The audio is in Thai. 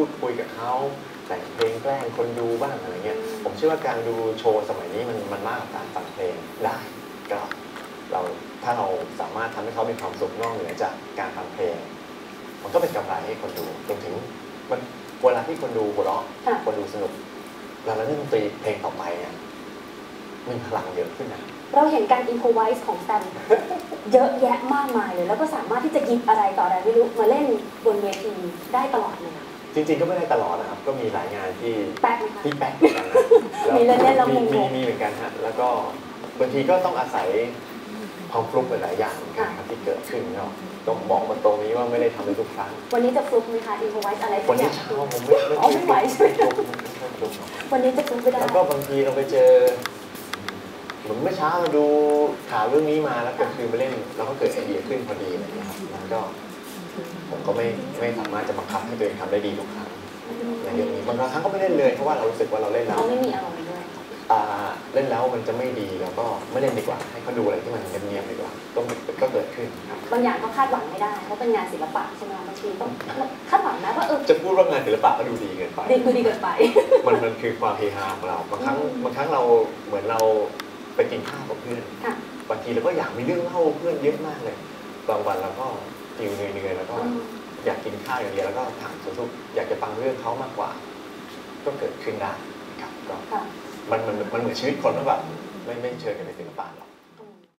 พูดคุยกับเขาแต่งเพลงแกล้งคนดูบ้างอะไรเงี้ย ผมเชื่อว่าการดูโชว์สมัยนี้มันมันมากกว่าการฟังเพลงได้ก็เราถ้าเราสามารถทำให้เขามีความสุขนอกเหนือจากการฟังเพลง มันก็เป็นกำไรให้คนดูรวมถึงมันเวลาที่คนดูหัวเราะค่ะคนดูสนุกเราเล่นดนตรีเพลงต่อไปเนี่ยมีพลังเยอะขึ้นนะเราเห็นการอินโ o ไวส์ของแซมเยอะแยะมากมายเลย แล้วก็สามารถที่จะหยิบอะไรต่ออะไรไม่รู้มาเล่นบนเวทีได้ตลอดเลยอะ จริงๆก็ไม่ได้ตลอดนะครับ ก็มีหลายงานที่แป๊กไหมคะ ที่แปลกเหมือนกันนะมีเล่นๆแล้วมีงงๆ มีมีเหมือนกันฮะแล้วก็บางทีก็ต้องอาศัยความฟลุกหลายๆอย่างเหมือนกันครับที่เกิดขึ้นเนาะต้องบอกมาตรงนี้ว่าไม่ได้ทำในทุกครั้งวันนี้จะฟลุกไหมคะอินโ o ไวส์อะไรสัวักนอนี้ย่าง เช้าผมไม่ไม่อ๋อไม่ไหวใช่ไหม ฟลุกไม่ค่อยฟลุก วันนี้จะฟลุกไม่ได้ แล้วก็บางทีเราไปเจอเหมือนเมื่อเช้าเราดูข่าวเรื่องนี้มาแล้วกลางคืนไปเล่นเราก็เกิดไอเดียขึ้นพอดีอะไรอย่างเงี้ยครับมันก็ ผมก็ไม่ไม่สามารถจะบังคับให้ตัวเองทำได้ดีทุกครั้งในเรื่องนี้บางครั้งก็ไม่เล่นเลยเพราะว่าเรารู้สึกว่าเราเล่นแล้วเขาไม่มีอารมณ์ด้วยอ่าเล่นแล้วมันจะไม่ดีแล้วก็ไม่เล่นดีกว่า ให้เขาดูอะไรที่มันเงียบๆดีกว่าต้องก็เกิดขึ้นครับบางอย่างก็คาดหวังไม่ได้เพราะเป็นงานศิลปะใช่ไหมบางทีต้องคาดหวังนะว่าเออจะพูดว่างานศิลปะก็ดูดีเกินไปดีคือดีเกินไป มันมันคือความเฮฮาของเราบางครั้งบางครั้งเราเหมือนเราไปกินข้าวกับเพื่อนค่ะบางทีเราก็อยากมีเรื่องเล่าเพื่อนเยอะมากเลยบางวันเราก็ หิวเหนื่อยๆแล้วก็อืมอยากกินข้าวอย่างเดียวแล้วก็ถามทุกๆอยากจะฟังเรื่องเขามากกว่า ก็เกิดขึ้นได้นะครับก็ค่ะมันมันมันเหมือนชีวิตคนว่าแบบไม่ไม่เชิญกันในศิลปะหรอก